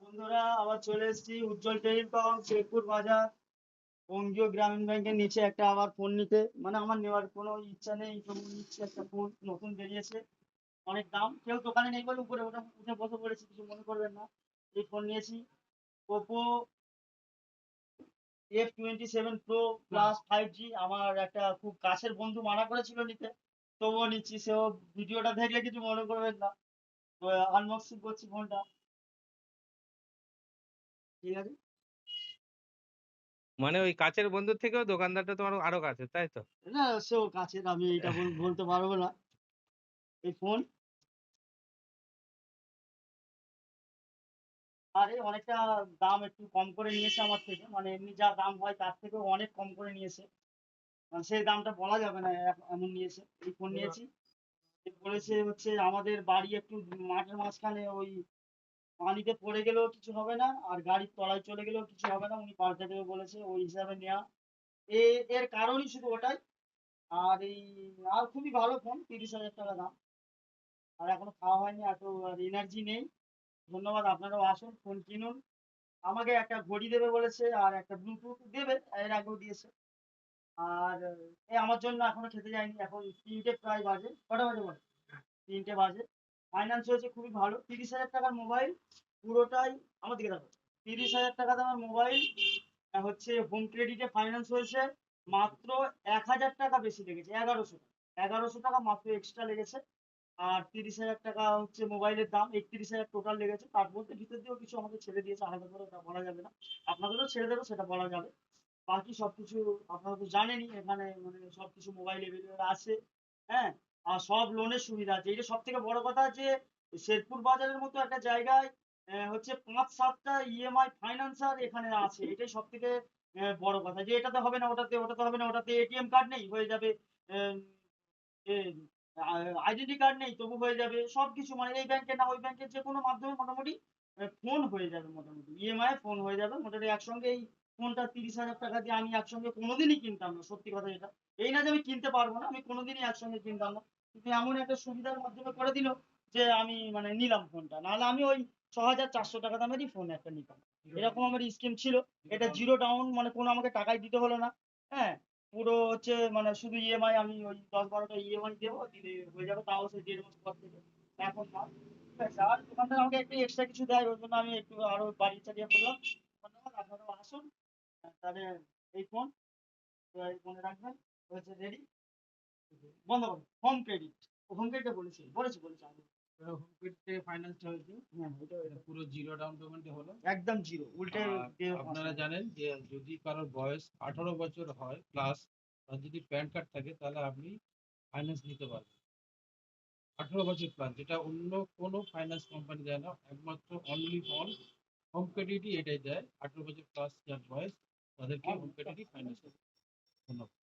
বন্ধুরা আবার চলে এসেছি উজ্জ্বল টেলিকম শেরপুর বাজার, বঙ্গীয় গ্রামীণ ব্যাংকের নিচে একটা আবার ফোন নিতে। মানে আমার নেওয়ার কোনো ইচ্ছা নেই তবু নিচ্ছি একটা ফোন নতুন বেরিয়েছে। অনেক দাম, কেউ দোকানে নেই বলে উপরে ওটা উঠে বসে পড়েছি, কিছু মনে করবেন না। এই ফোন নিয়েছি। Oppo F twenty seven pro plus five G আমার একটা খুব কাছের বন্ধু মানা করেছিল নিতে। তবুও নিচ্ছি, সেও ভিডিওটা দেখলে কিছু মনে করবেন না। আনবক্সিং করছি ফোনটা ঠিক আছে? মানে ওই কাছের বন্ধুর থেকেও দোকানদারটা তোমার আরও কাছে তাই তো? না সেও কাছের আমি বল- বলতে পারব না। এই ফোন? আরে অনেকটা দাম একটু কম করে নিয়েছে আমার থেকে মানে এমনি যা দাম হয় তার থেকেও অনেক কম করে নিয়েছে। মানে সেই দামটা বলা যাবে না এমন নিয়েছে এই ফোন নিয়েছি। বলেছে হচ্ছে আমাদের বাড়ি একটু মাঠের মাঝখানে ওই পানিতে পড়ে গেলেও কিছু হবে না, আর গাড়ির তলায় চলে গেলেও কিছু হবে না, উনি পাল্টে দেবে বলেছে, ওই হিসাবে নেওয়া এ, এর কারণই শুধু ওটাই। আর এই, আর খুবই ভালো ফোন তিরিশ হাজার টাকা দাম। আর এখনও খাওয়া হয়নি, এত আর এনার্জি নেই। ধন্যবাদ, আপনারাও আসুন ফোন কিনুন। আমাকে একটা ঘড়ি দেবে বলেছে, আর একটা ব্লুটুথ দেবে, এর আগেও দিয়েছে। আর, এ, আমার জন্য এখনও খেতে যায়নি, এখন তিনটে প্রায় বাজে, কটা বাজে বলে? তিনটে বাজে। ফাইন্যান্স হয়েছে খুবই ভালো। তিরিশ হাজার টাকার মোবাইল পুরোটাই আমার দিকে দেখো। তিরিশ হাজার টাকা দামের মোবাইল হচ্ছে হোম ক্রেডিটে ফাইন্যান্স হয়েছে মাত্র এক হাজার টাকা বেশি লেগেছে, এগারোশো এগারোশো টাকা মাত্র এক্সট্রা লেগেছে। আর তিরিশ হাজার টাকা হচ্ছে মোবাইলের দাম, একত্রিশ হাজার টোটাল লেগেছে। তার মধ্যে ভিতর দিয়েও কিছু আমাকে ছেড়ে দিয়েছে, আলাদা করে ওটা বলা যাবে না। আপনাদেরও ছেড়ে দেবে, সেটা বলা যাবে। বাকি সব কিছু আপনারা তো জানেনই, এখানে মানে সব কিছু মোবাইল এভেলেবেল আছে। হ্যাঁ? সব লোনের সুবিধা আছে। এটা সব থেকে বড় কথা যে শেরপুর বাজারের মতো একটা জায়গায় হচ্ছে পাঁচ, সাতটা ইএমআই ফাইন্যান্সার এখানে আছে। এটাই সব থেকে বড় কথা। যে এটাতে হবে না, ওটাতে ওটাতে হবে না, ওটাতে এটিএম কার্ড নেই, হয়ে যাবে আইডেন্টি কার্ড নেই, তবু হয়ে যাবে। সব কিছু মানে এই ব্যাংকে না, ওই ব্যাংকের যে কোনো মাধ্যমে মোটামুটি ফোন হয়ে যাবে মোটামুটি। ইএমআই ফোন হয়ে যাবে মোটামুটি একসঙ্গে এই ফোনটা তিরিশ হাজার টাকা দিয়ে আমি একসঙ্গে কোনোদিনই কিনতাম না, সত্যি কথা এটা। এই না যে আমি কিনতে পারব না, আমি কোনোদিনই একসঙ্গে কিনতাম না। কিন্তু এমন একটা সুবিধার মাধ্যমে করে দিল যে আমি মানে নিলাম ফোনটা। নাহলে আমি ওই ছ হাজার চারশো টাকা দামেরই ফোন একটা নিতাম। এরকম আমার স্কিম ছিল। এটা জিরো ডাউন মানে কোনো আমাকে টাকাই দিতে হলো না। হ্যাঁ পুরো হচ্ছে মানে শুধু ইএমআই আমি ওই দশ বারোটা ইএমআই দেবো, দিলে হয়ে যাবে, তাও সেই দেড় মাস পর থেকে। এখন না। আর দোকানদার আমাকে একটু এক্সট্রা কিছু দেয়, ওই জন্য আমি একটু আরও বাড়ি চালিয়ে ধন্যবাদ আপনারাও আসুন তাহলে এই ফোন মনে রাখবেন হচ্ছে রেডি বন্ধ করুন হোম ক্রেডিট হোম ক্রেডিটে বলেছি বলেছি বলেছি আমি। হোম ক্রেডিটে ফাইন্যান্সটা হয়েছে? হ্যাঁ এটা এটা পুরো জিরো ডাউন পেমেন্টে হলো? একদম জিরো উল্টে আপনারা জানেন যে যদি কারোর বয়স আঠারো বছর হয় প্লাস আর যদি প্যান কার্ড থাকে তাহলে আপনি ফাইন্যান্স নিতে পারবেন। আঠারো বছর যেটা অন্য কোনো ফাইন্যান্স কোম্পানি দেয় না একমাত্র অনলি ফর হোম ক্রেডিটই এটাই দেয়। আঠারো বছর প্লাস যার বয়স তাদেরকে হোম ক্রেডিটই ফাইন্যান্স ধন্যবাদ।